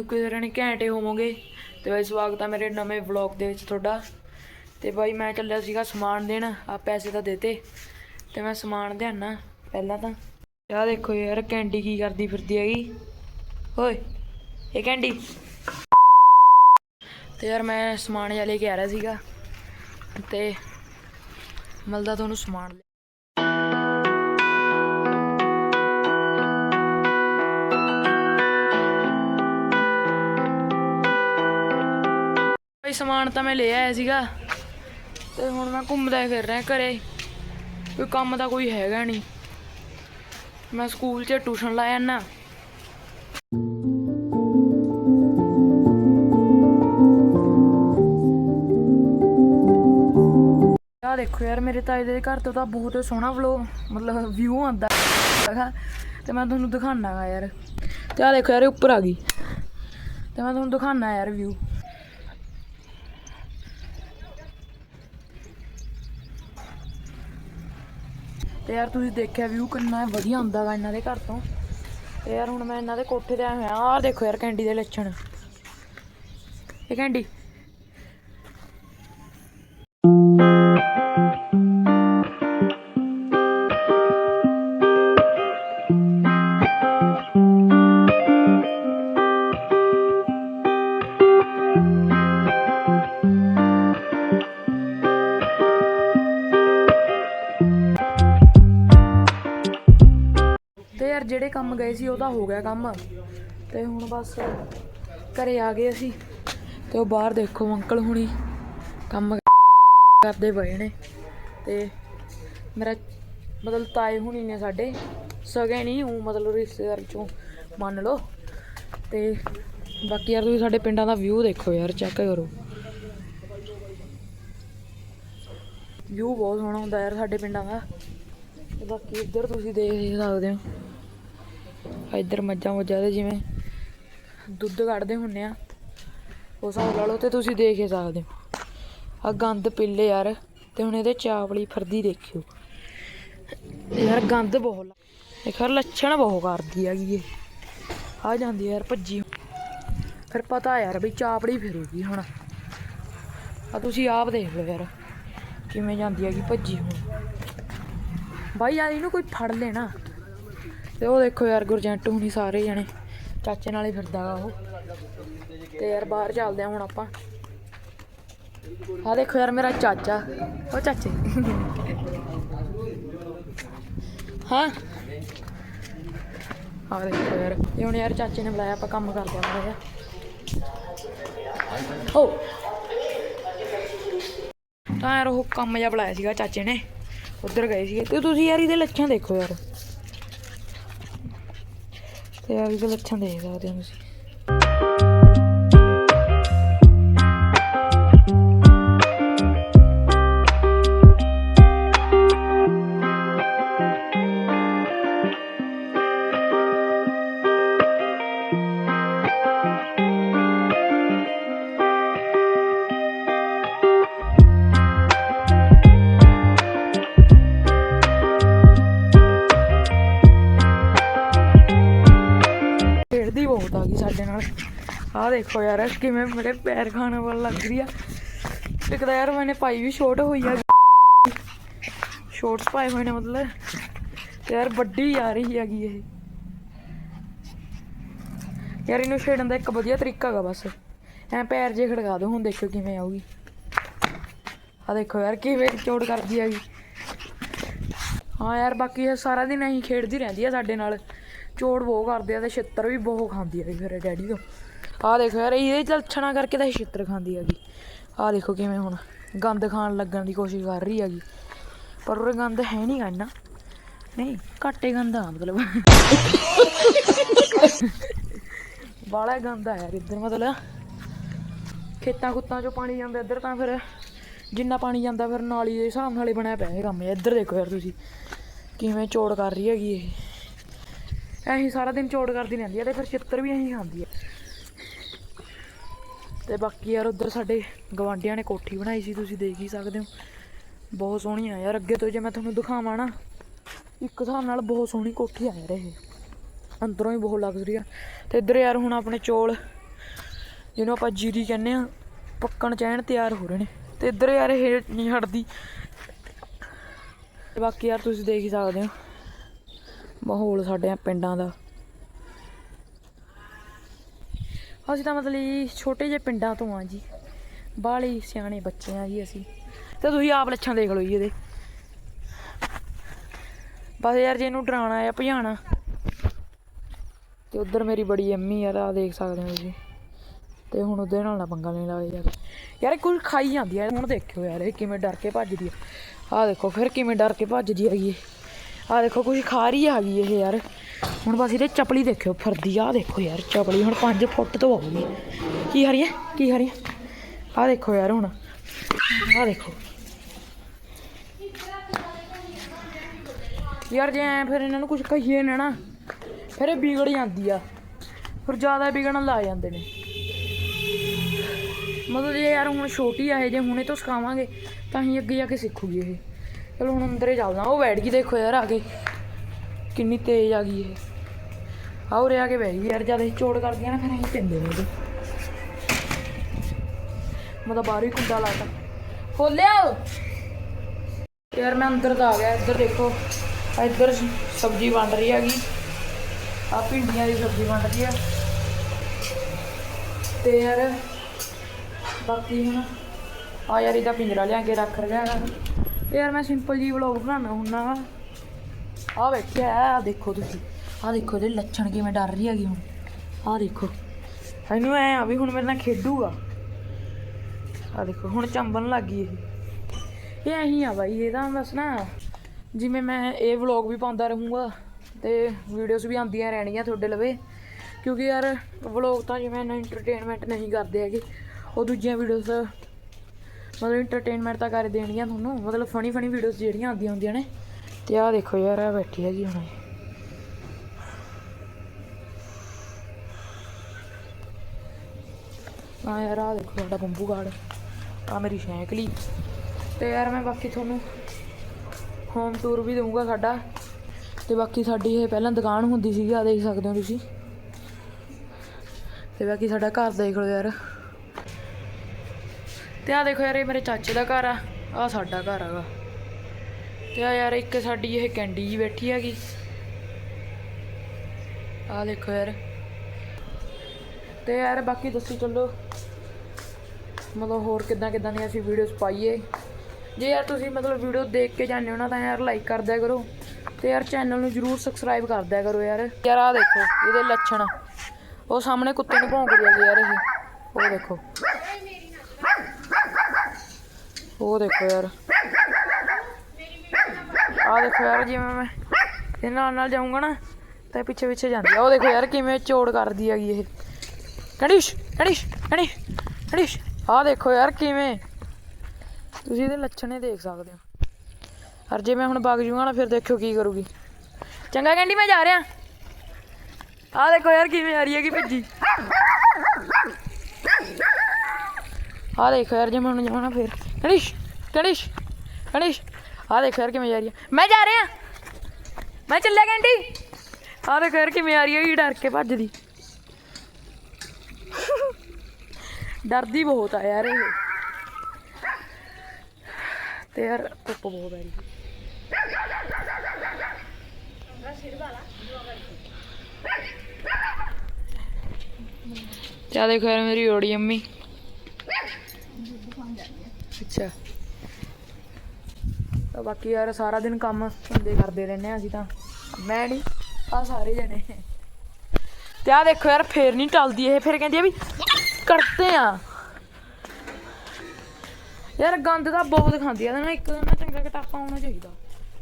ਹੋ ਕਿ ਸਾਰੇ ਘੈਂਟੇ ਹੋਵੋਗੇ। ਤੇ ਬਾਈ ਸਵਾਗਤ ਆ ਮੇਰੇ ਨਵੇਂ ਵਲੌਗ ਦੇ ਵਿੱਚ ਤੁਹਾਡਾ। ਤੇ ਬਾਈ ਮੈਂ ਚੱਲਿਆ ਸੀਗਾ ਸਮਾਨ ਦੇਣ ਆ ਪੈਸੇ ਤਾਂ ਦੇਤੇ ਤੇ। ਮੈਂ ਸਮਾਨ ਦੇਣਾ ਪਹਿਲਾਂ ਤਾਂ। ਆਹ ਦੇਖੋ ਯਾਰ, ਕੈਂਡੀ ਕੀ ਕਰਦੀ ਫਿਰਦੀ ਹੈਗੀ। ਓਏ, ਇਹ ਕੈਂਡੀ। ਤੇ ਯਾਰ ਮੈਂ ਸਮਾਨ ਜਿਹਾ ਲੈ ਕੇ ਆ ਰਿਹਾ ਸੀਗਾ। ਤੇ ਮਿਲਦਾ ਤੁਹਾਨੂੰ ਸਮਾਨ ਭਾਈ ਸਮਾਨ ਤਾਂ ਮੈਂ ਲੈ ਆਇਆ ਸੀਗਾ ਤੇ ਹੁਣ ਮੈਂ ਘੁੰਮਦਾ ਫਿਰ ਰਿਹਾ ਘਰੇ। ਕੋਈ ਕੰਮ ਦਾ ਕੋਈ ਹੈਗਾ ਨਹੀਂ। ਮੈਂ ਸਕੂਲ 'ਚ ਟਿਊਸ਼ਨ ਲਾਇਆ ਨਾ। ਆ ਦੇਖੋ ਯਾਰ, ਮੇਰੇ ਤਾਏ ਦੇ ਘਰ ਤੋਂ ਤਾਂ ਬਹੁਤ ਸੋਹਣਾ ਵਲੌਗ ਮਤਲਬ ਵਿਊ ਆਉਂਦਾ ਹੈਗਾ। ਤੇ ਮੈਂ ਤੁਹਾਨੂੰ ਦਿਖਾਣਾਗਾ ਯਾਰ। ਤੇ ਆ ਦੇਖੋ ਯਾਰ ਉੱਪਰ ਆ ਗਈ। ਤੇ ਮੈਂ ਤੁਹਾਨੂੰ ਦਿਖਾਣਾ ਯਾਰ ਵਿਊ ਤੇ ਯਾਰ ਤੁਸੀਂ ਦੇਖਿਆ ਵਿਊ ਕਿੰਨਾ ਵਧੀਆ ਹੁੰਦਾ ਗਾ ਇਹਨਾਂ ਦੇ ਘਰ ਤੋਂ। ਤੇ ਯਾਰ ਹੁਣ ਮੈਂ ਇਹਨਾਂ ਦੇ ਕੋਠੇ ਤੇ ਆਇਆ ਹੋਇਆ, ਆਹ ਦੇਖੋ ਯਾਰ ਕੈਂਡੀ ਦੇ ਲੱਛਣ। ਇਹ ਕੈਂਡੀ। ਕੰਮ ਗਏ ਸੀ ਉਹ ਤਾਂ ਹੋ ਗਿਆ ਕੰਮ। ਤੇ ਹੁਣ ਬਸ ਘਰੇ ਆ ਗਏ ਅਸੀਂ। ਤੇ ਉਹ ਬਾਹਰ ਦੇਖੋ ਅੰਕਲ ਹੁਣੀ ਕੰਮ ਕਰਦੇ ਪਏ ਨੇ। ਤੇ ਮੇਰਾ ਮਤਲਬ ਤਾਏ ਹੁਣੀ ਨੇ ਸਾਡੇ, ਸਗੇ ਨਹੀਂ ਉਹ ਮਤਲਬ ਰਿਸ਼ਤੇਦਾਰ ਚੋਂ ਮੰਨ ਲਓ। ਤੇ ਬਾਕੀ ਯਾਰ ਤੁਸੀਂ ਸਾਡੇ ਪਿੰਡਾਂ ਦਾ ਵਿਊ ਦੇਖੋ ਯਾਰ ਚੈੱਕ ਕਰੋ। ਵਿਊ ਬਹੁਤ ਸੋਹਣਾ ਹੁੰਦਾ ਯਾਰ ਸਾਡੇ ਪਿੰਡਾਂ ਦਾ। ਬਾਕੀ ਇੱਧਰ ਤੁਸੀਂ ਦੇਖ ਸਕਦੇ ਹੋ। ਇੱਧਰ ਮੱਝਾਂ ਮੁੱਝਾਂ ਦੇ ਜਿਵੇਂ ਦੁੱਧ ਕੱਢਦੇ ਹੁੰਨੇ ਆ, ਉਹ ਹਿਸਾਬ ਲਾ ਲਓ ਤੇ ਤੁਸੀਂ ਦੇਖ ਹੀ ਸਕਦੇ ਹੋ। ਆ ਗੰਦ ਪਿੱਲੇ ਯਾਰ, ਤੇ ਹੁਣ ਇਹਦੇ ਚਾਵਲੀ ਫਰਦੀ ਦੇਖਿਓ। ਯਾਰ ਗੰਦ ਬਹੁਤ ਲਾ- ਇਹ ਖਰ ਲੱਛਣ ਬਹੁਤ ਕਰਦੀ ਹੈਗੀ ਇਹ। ਆ ਜਾਂਦੀ ਯਾਰ ਭੱਜੀ। ਫਿਰ ਪਤਾ ਯਾਰ ਵੀ ਚਾਪੜੀ ਫਿਰੂਗੀ ਹੁਣ। ਆ ਤੁਸੀਂ ਆਪ ਦੇਖ ਲਓ ਯਾਰ, ਕਿਵੇਂ ਜਾਂਦੀ ਹੈਗੀ ਭੱਜੀ ਹੁਣ। ਬਾਈ ਯਾਰ ਇਹਨੂੰ ਕੋਈ ਫੜ ਲੈਣਾ ਤੇ ਉਹ ਦੇਖੋ ਯਾਰ ਗੁਰਜੰਟ ਹੁਣੀ ਸਾਰੇ ਜਣੇ, ਚਾਚੇ ਨਾਲ ਹੀ ਫਿਰਦਾ ਗਾ ਉਹ। ਤੇ ਯਾਰ ਬਾਹਰ ਚੱਲਦੇ ਆ ਹੁਣ ਆਪਾਂ। ਆ ਦੇਖੋ ਯਾਰ ਮੇਰਾ ਚਾਚਾ, ਉਹ ਚਾਚੇ। ਹਾਂ? ਆ ਦੇਖੋ ਯਾਰ, ਇਹ ਹੁਣ ਯਾਰ ਚਾਚੇ ਨੇ ਬੁਲਾਇਆ, ਆਪਾਂ ਕੰਮ ਕਰਦੇ ਆ ਮਾੜਾ ਜਿਹਾ। ਓ! ਤਾਂ ਯਾਰ ਉਹ ਕੰਮ ਜਿਹਾ ਬੁਲਾਇਆ ਸੀਗਾ ਚਾਚੇ ਨੇ, ਉੱਧਰ ਗਏ ਸੀਗੇ। ਤੇ ਤੁਸੀਂ ਯਾਰ ਇਹਦੇ ਲੱਛਣ ਦੇਖੋ ਯਾਰ। ਤੇ ਯਾਰ ਇਹਦੇ ਲੱਛਣ ਦੇਖ ਸਕਦੇ ਹੋ ਤੁਸੀਂ। ਸਾਡੇ ਨਾਲ। ਆਹ ਦੇਖੋ ਯਾਰ, ਕਿਵੇਂ ਮੇਰੇ ਪੈਰ ਖਾਣ ਵਾਲ ਲੱਗ ਰਹੀ ਆ। ਇੱਕ ਯਾਰ ਮੈਨੇ ਪਾਈ ਵੀ ਛੋਟ ਹੋਈ ਆ। ਸ਼ੋਰਟਸ ਪਾਏ ਹੋਏ ਨੇ ਮਤਲਬ। ਯਾਰ ਵੱਡੀ ਆ ਰਹੀ ਹੈਗੀ ਇਹ। ਯਾਰ ਇਹਨੂੰ ਛੇੜਨ ਦਾ ਇੱਕ ਵਧੀਆ ਤਰੀਕਾ ਹੈਗਾ ਬਸ। ਐ ਪੈਰ ਜੇ ਖੜਕਾ ਦੋ, ਹੁਣ ਦੇਖੋ ਕਿਵੇਂ ਆਊਗੀ। ਆ ਦੇਖੋ ਯਾਰ, ਕਿਵੇਂ ਚੋੜ ਕਰਦੀ ਹੈਗੀ। ਹਾਂ ਯਾਰ, ਬਾਕੀ ਇਹ ਸਾਰਾ ਦਿਨ ਅਸੀਂ ਖੇਡਦੀ ਰਹਿੰਦੀ ਆ ਸਾਡੇ ਨਾਲ। ਚੋੜ ਬਹੁਤ ਕਰਦੇ ਆ ਤੇ ਛਿੱਤਰ ਵੀ ਬਹੁਤ ਖਾਂਦੀ ਆ ਫਿਰ ਡੈਡੀ ਤੋਂ। ਆਹ ਦੇਖੋ ਯਾਰ, ਇਹਦੇ ਲੱਛਣਾ ਕਰਕੇ ਤਾਂ ਇਹ ਛਿੱਤਰ ਖਾਂਦੀ ਹੈਗੀ। ਆਹ ਦੇਖੋ ਕਿਵੇਂ ਹੁਣ ਗੰਦ ਖਾਣ ਲੱਗਣ ਦੀ ਕੋਸ਼ਿਸ਼ ਕਰ ਰਹੀ ਹੈਗੀ। ਪਰ ਉਹ ਗੰਦ ਹੈ ਨਹੀਂ ਇੰਨਾ। ਨਹੀਂ, ਘੱਟੇ ਗੰਦ ਆ ਮਤਲਬ। ਬਾਲਾ ਗੰਦਾ ਯਾਰ ਇੱਧਰ ਮਤਲਬ। ਖੇਤਾਂ ਖੁੱਤਾਂ ਚੋਂ ਪਾਣੀ ਜਾਂਦਾ ਇੱਧਰ ਤਾਂ ਫਿਰ ਜਿੰਨਾ ਪਾਣੀ ਜਾਂਦਾ ਫਿਰ ਨਾਲੀ ਦੇ ਹਿਸਾਬ ਨਾਲ ਹੀ ਬਣਿਆ ਪਿਆ ਇਹ ਕੰਮ। ਇੱਧਰ ਦੇਖੋ ਯਾਰ ਤੁਸੀਂ ਕਿਵੇਂ ਚੋੜ ਕਰ ਰਹੀ ਹੈਗੀ ਇਹ। ਐਹੀ ਸਾਰਾ ਦਿਨ ਚੋੜ ਕਰਦੀ ਰਹਿੰਦੀ ਹੈ ਤੇ ਫਿਰ ਚਿੱਤਰ ਵੀ ਐਹੀ ਖਾਂਦੀ ਹੈ ਤੇ ਬਾਕੀ ਯਾਰ ਉਧਰ ਸਾਡੇ ਗਵਾਂਢੀਆਂ ਨੇ ਕੋਠੀ ਬਣਾਈ ਸੀ, ਤੁਸੀਂ ਦੇਖ ਹੀ ਸਕਦੇ ਹੋ। ਬਹੁਤ ਸੋਹਣੀ ਆ ਯਾਰ, ਅੱਗੇ ਤੋਂ ਜੇ ਮੈਂ ਤੁਹਾਨੂੰ ਦਿਖਾਵਾਂ ਨਾ, ਇੱਕ ਹਿਸਾਬ ਨਾਲ ਬਹੁਤ ਸੋਹਣੀ ਕੋਠੀ ਆ ਯਾਰ ਇਹ। ਅੰਦਰੋਂ ਹੀ ਬਹੁਤ ਲਗਜ਼ਰੀ ਆ। ਤੇ ਇੱਧਰ ਯਾਰ ਹੁਣ ਆਪਣੇ ਚੋਲ, ਜਿਹਨੂੰ ਆਪਾਂ ਜੀਰੀ ਕਹਿੰਦੇ ਆ, ਪੱਕਣ ਚੈਨ ਤਿਆਰ ਹੋ ਰਹੇ ਨੇ। ਤੇ ਇੱਧਰ ਯਾਰ ਇਹ ਨਹੀਂ ਹਟਦੀ। ਬਾਕੀ ਯਾਰ ਤੁਸੀਂ ਦੇਖ ਹੀ ਸਕਦੇ ਹੋ। ਮਾਹੌਲ ਸਾਡੇ ਪਿੰਡਾਂ ਦਾ। ਅਸੀਂ ਤਾਂ ਮਤਲਬ ਛੋਟੇ ਜਿਹੇ ਪਿੰਡਾਂ ਤੋਂ ਆ ਜੀ। ਬਾਹਲੇ ਸਿਆਣੇ ਬੱਚੇ ਆ ਜੀ ਅਸੀਂ। ਤੇ ਤੁਸੀਂ ਆਪ ਲੱਛਣ ਦੇਖ ਲਓ ਜੀ ਇਹਦੇ। ਬਸ ਯਾਰ ਜੇ ਇਹਨੂੰ ਡਰਾਉਣਾ ਆ ਭਜਾਣਾ ਤੇ ਉਧਰ ਮੇਰੀ ਬੜੀ ਅੰਮੀ ਯਾਰ ਆ ਦੇਖ ਸਕਦੇ ਹੋ ਤੁਸੀਂ। ਤੇ ਹੁਣ ਉਹਦੇ ਨਾਲ ਨਾ ਪੰਗਾ ਲੈਣ ਲੱਗ ਯਾਰ ਯਾਰ ਇਹ ਕੁਝ ਖਾਈ ਜਾਂਦੀ ਆ, ਹੁਣ ਦੇਖਿਓ ਯਾਰ ਇਹ ਕਿਵੇਂ ਡਰ ਕੇ ਭੱਜਦੀ ਆ। ਆਹ ਦੇਖੋ, ਫਿਰ ਕਿਵੇਂ ਡਰ ਕੇ ਭੱਜਦੀ ਹੈਗੀ ਇਹ। ਆਹ ਦੇਖੋ ਕੁਝ ਖਾ ਰਹੀ ਹੈਗੀ ਇਹ ਯਾਰ। ਹੁਣ ਬਸ ਇਹਦੇ ਚਪਲੀ ਦੇਖਿਓ, ਫਰਦੀ ਆ ਦੇਖੋ ਯਾਰ ਚਪਲੀ। ਹੁਣ 5 ਫੁੱਟ ਤੋਂ ਆਊਗੀ। ਕੀ ਹਰੀ ਹੈ ਕੀ ਹਰੀ ਹੈ ਆਹ ਦੇਖੋ ਯਾਰ ਹੁਣ। ਆਹ ਦੇਖੋ। ਯਾਰ ਜੇ ਐ ਫਿਰ ਇਹਨਾਂ ਨੂੰ ਕੁਝ ਕਹੀਏ ਨਾ ਨਾ, ਫਿਰ ਇਹ ਵਿਗੜ ਜਾਂਦੀ ਆ। ਫਿਰ ਜ਼ਿਆਦਾ ਵਿਗੜਨ ਲਾ ਜਾਂਦੇ ਨੇ। ਮਤਲਬ ਜੇ ਯਾਰ ਹੁਣ ਛੋਟੀ ਆ ਇਹ, ਜੇ ਹੁਣੇ ਤੋਂ ਸਿਖਾਵਾਂਗੇ, ਤਾਂ ਹੀ ਅੱਗੇ ਜਾ ਕੇ ਸਿੱਖੂਗੀ ਇਹ। ਚਲੋ ਹੁਣ ਅੰਦਰ ਹੀ ਚੱਲਦਾ ਉਹ ਬੈਠ ਗਈ ਦੇਖੋ ਯਾਰ ਆ ਕੇ। ਕਿੰਨੀ ਤੇਜ਼ ਆ ਗਈ ਇਹ। ਆਹ ਉਰੇ ਆ ਕੇ ਬੈਠ ਗਈ ਯਾਰ, ਜਦ ਇਹ ਚੋੜ ਕਰਦੀਆਂ ਨਾ, ਫਿਰ ਅਸੀਂ ਪੈਂਦੇ ਨੇ ਉਹਦੇ। ਮਤਲਬ ਬਾਹਰ ਹੀ ਕੁੰਡਾ ਲਾਤਾ। ਖੋਲਿਆ ਯਾਰ ਮੈਂ ਅੰਦਰ ਤਾਂ ਆ ਗਿਆ, ਇੱਧਰ ਦੇਖੋ। ਆਹ ਇੱਧਰ ਸਬਜ਼ੀ ਬਣ ਰਹੀ ਹੈਗੀ। ਆ ਭਿੰਡੀਆਂ ਦੀ ਸਬਜ਼ੀ ਬਣ ਰਹੀ ਆ। ਤੇ ਯਾਰ, ਬਾਕੀ ਹੁਣ ਆ ਯਾਰ ਇਹਦਾ ਪਿੰਜਰਾ ਲਿਆ ਕੇ ਰੱਖ ਰਿਹਾ ਹੈਗਾ। ਯਾਰ ਮੈਂ ਸਿੰਪਲ ਜੀ ਵਲੌਗ ਬਣਾਉਣਾ ਹੁੰਨਾ ਵਾ। ਆ ਵੇਖਿਆ ਆ ਦੇਖੋ ਤੁਸੀਂ। ਆ ਦੇਖੋ ਇਹਦੇ ਲੱਛਣ ਕਿਵੇਂ ਡਰ ਰਹੀ ਹੈਗੀ ਹੁਣ। ਆ ਦੇਖੋ। ਇਹਨੂੰ ਐ ਆ ਵੀ ਹੁਣ ਮੇਰੇ ਨਾਲ ਖੇਡੂਗਾ। ਆ ਦੇਖੋ, ਹੁਣ ਚੰਬਣ ਲੱਗ ਗਈ ਇਹ। ਇਹ ਐਂ ਆ ਬਾਈ, ਇਹ ਤਾਂ ਬਸ ਨਾ ਜਿਵੇਂ ਮੈਂ ਇਹ ਵਲੌਗ ਵੀ ਪਾਉਂਦਾ ਰਹੂੰਗਾ ਤੇ ਵੀਡੀਓਜ਼ ਵੀ ਆਉਂਦੀਆਂ ਰਹਿਣਗੀਆਂ ਤੁਹਾਡੇ ਲਵੇ। ਕਿਉਂਕਿ ਯਾਰ ਵਲੌਗ ਤਾਂ ਜਿਵੇਂ ਨਾ ਇੰਟਰਟੇਨਮੈਂਟ ਨਹੀਂ ਕਰਦੇ ਹੈਗੇ, ਉਹ ਦੂਜੀਆਂ ਵੀਡੀਓਜ਼ ਮਤਲਬ ਇੰਟਰਟੇਨਮੈਂਟ ਤਾਂ ਕਰ ਦੇਣੀਆਂ ਤੁਹਾਨੂੰ, ਮਤਲਬ ਫਨੀ ਫਨੀ ਵੀਡੀਓਜ਼ ਜਿਹੜੀਆਂ ਆਉਂਦੀਆਂ ਹੁੰਦੀਆਂ ਨੇ। ਤੇ ਆਹ ਦੇਖੋ ਯਾਰ ਆ ਬੈਠੀ ਹੈਗੀ ਹੁਣ। ਇਹ। ਆ ਯਾਰ ਆ ਦੇਖੋ ਸਾਡਾ ਬੰਬੂ ਗਾਰਡ ਆ ਮੇਰੀ ਸਾਈਕਲੀ ਤੇ ਯਾਰ ਮੈਂ ਬਾਕੀ ਤੁਹਾਨੂੰ ਹੋਮ ਟੂਰ ਵੀ ਦਊਂਗਾ ਸਾਡਾ। ਤੇ ਬਾਕੀ ਸਾਡੀ ਇਹ ਪਹਿਲਾਂ ਦੁਕਾਨ ਹੁੰਦੀ ਸੀਗੀ ਆ ਦੇਖ ਸਕਦੇ ਹੋ ਤੁਸੀਂ। ਤੇ ਬਾਕੀ ਸਾਡਾ ਘਰ ਦੇਖ ਲਓ ਯਾਰ। ਤੇ ਆ ਦੇਖੋ ਯਾਰ, ਇਹ ਮੇਰੇ ਚਾਚੇ ਦਾ ਘਰ ਆ ਆ ਸਾਡਾ ਘਰ ਹੈਗਾ। ਤੇ ਆ ਯਾਰ, ਇੱਕ ਸਾਡੀ ਇਹ ਕੈਂਡੀ ਜੀ ਬੈਠੀ ਹੈਗੀ। ਆ ਦੇਖੋ ਯਾਰ। ਤੇ ਯਾਰ, ਬਾਕੀ ਦੱਸੀ, ਚੱਲੋ। ਮਤਲਬ ਹੋਰ ਕਿੱਦਾਂ ਕਿੱਦਾਂ ਦੀਆਂ ਅਸੀਂ ਵੀਡੀਓਜ਼ ਪਾਈਏ। ਜੇ ਯਾਰ ਤੁਸੀਂ ਮਤਲਬ ਵੀਡੀਓ ਦੇਖ ਕੇ ਜਾਂਦੇ ਹੋ ਨਾ, ਤਾਂ ਯਾਰ ਲਾਈਕ ਕਰ ਦਿਆ ਕਰੋ। ਤੇ ਯਾਰ ਚੈਨਲ ਨੂੰ ਜਰੂਰ ਸਬਸਕ੍ਰਾਈਬ ਕਰ ਦਿਆ ਕਰੋ ਯਾਰ। ਯਾਰ ਆ ਦੇਖੋ, ਇਹਦੇ ਲੱਛਣ। ਉਹ ਸਾਹਮਣੇ ਕੁੱਤੇ ਨੂੰ ਭੌਂਕ ਰਹੀ ਹੈ ਯਾਰ ਇਹ। ਉਹ ਦੇਖੋ। ਉਹ ਦੇਖੋ ਯਾਰ। ਆ ਦੇਖੋ ਯਾਰ ਜਿਵੇਂ ਮੈਂ ਇਹਦੇ ਨਾਲ ਨਾਲ ਜਾਊਂਗਾ ਨਾ, ਤਾਂ ਪਿੱਛੇ ਪਿੱਛੇ ਜਾਂਦੀ ਆ। ਉਹ ਦੇਖੋ ਯਾਰ ਕਿਵੇਂ ਚੋੜ ਕਰਦੀ ਹੈਗੀ ਇਹ। ਕਣਿਸ਼ ਕਣੀਸ਼ ਕਣਿਸ਼ ਕਣਿਸ਼ ਆ ਦੇਖੋ ਯਾਰ ਕਿਵੇਂ। ਤੁਸੀਂ ਇਹਦੇ ਲੱਛਣੇ ਦੇਖ ਸਕਦੇ ਹੋ। ਅਰ ਜੇ ਮੈਂ ਹੁਣ ਵਗ ਜੂਗਾ ਨਾ, ਫਿਰ ਦੇਖਿਓ ਕੀ ਕਰੂਗੀ। ਚੰਗਾ ਕਹਿੰਦੀ ਮੈਂ ਜਾ ਰਿਹਾ। ਆ ਦੇਖੋ ਯਾਰ ਕਿਵੇਂ ਆ ਰਹੀ ਹੈਗੀ ਭੱਜੀ। ਆ ਦੇਖੋ ਯਾਰ ਜੇ ਮੈਂ ਹੁਣ ਜਾਵਾਂ ਨਾ ਫਿਰ। ਕਣਿਸ਼ ਕਣਿਸ਼ ਕਣਿਸ਼ ਆ ਦੇਖੋ ਯਾਰ ਕਿਵੇਂ ਜਾ ਰਹੀ ਹੈ ਮੈਂ ਜਾ ਰਿਹਾ। ਮੈਂ ਚੱਲਿਆ ਕਹਿੰਦੀ ਆ ਦੇਖੋ ਯਾਰ ਕਿਵੇਂ ਆ ਰਹੀ ਹੈ ਡਰ ਕੇ ਭੱਜਦੀ। ਡਰਦੀ ਬਹੁਤ ਆ ਯਾਰ ਇਹ। ਤੇ ਯਾਰ ਧੁੱਪ ਬਹੁਤ ਆ ਰਹੀ ਚਾ ਦੇਖੋ ਯਾਰ ਮੇਰੀ ਓੜੀ ਅੰਮੀ। ਅੱਛਾ ਤਾਂ ਬਾਕੀ ਯਾਰ ਸਾਰਾ ਦਿਨ ਕੰਮ ਧੰਦੇ ਕਰਦੇ ਰਹਿੰਦੇ ਆ ਅਸੀਂ ਤਾਂ। ਮੈਂ ਨਹੀਂ ਆ ਸਾਰੇ ਜਣੇ। ਤੇ ਆ ਦੇਖੋ ਯਾਰ, ਫੇਰ ਨਹੀਂ ਟਲਦੀ ਇਹ, ਫਿਰ ਕਹਿੰਦੀ ਆ ਵੀ ਕਰਦੇ ਆ। ਯਾਰ ਗੰਦ ਤਾਂ ਬਹੁਤ ਖਾਂਦੀ ਆ ਇਹਦੇ ਇੱਕ ਦਿਨ ਨਾ ਚੰਗਾ ਕਟਾਪਾ ਹੋਣਾ ਚਾਹੀਦਾ।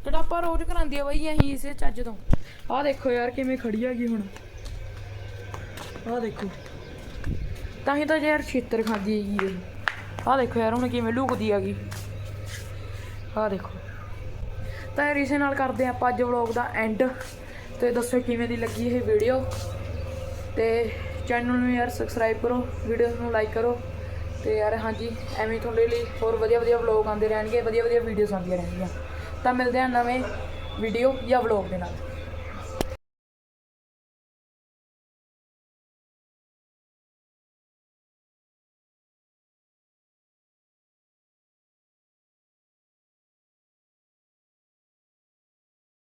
ਕਟਾਪਾ ਰੋਜ਼ ਕਰਾਂਦੀ ਆ ਬਈ ਅਸੀਂ ਇਸੇ ਚੱਜ ਤੋਂ। ਆਹ ਦੇਖੋ ਯਾਰ ਕਿਵੇਂ ਖੜੀ ਹੈਗੀ ਹੁਣ। ਆਹ ਦੇਖੋ। ਤਾਂ ਹੀ ਤਾਂ ਯਾਰ ਛੇਤਰ ਖਾਂਦੀ ਹੈਗੀ ਇਹ। ਆਹ ਦੇਖੋ ਯਾਰ, ਹੁਣ ਕਿਵੇਂ ਲੁਕਦੀ ਹੈਗੀ। ਆਹ ਦੇਖੋ। ਤਾਂ ਯਾਰ ਇਸੇ ਨਾਲ ਕਰਦੇ ਹਾਂ ਆਪਾਂ ਅੱਜ ਵਲੌਗ ਦਾ ਐਂਡ ਤੇ ਦੱਸੋ ਕਿਵੇਂ ਦੀ ਲੱਗੀ ਇਹ ਵੀਡੀਓ ਤੇ ਚੈਨਲ ਨੂੰ ਯਾਰ ਸਬਸਕ੍ਰਾਈਬ ਕਰੋ ਵੀਡੀਓ ਨੂੰ ਲਾਈਕ ਕਰੋ। ਤੇ ਯਾਰ ਹਾਂਜੀ, ਐਵੇਂ ਤੁਹਾਡੇ ਲਈ ਹੋਰ ਵਧੀਆ ਵਧੀਆ ਵਲੌਗ ਆਉਂਦੇ ਰਹਿਣਗੇ, ਵਧੀਆ ਵਧੀਆ ਵੀਡੀਓਜ਼ ਆਉਂਦੀਆਂ ਰਹਿਣਗੀਆਂ। ਤਾਂ ਮਿਲਦੇ ਆ ਨਵੇਂ ਵੀਡੀਓ ਜਾਂ ਵਲੌਗ ਦੇ ਨਾਲ।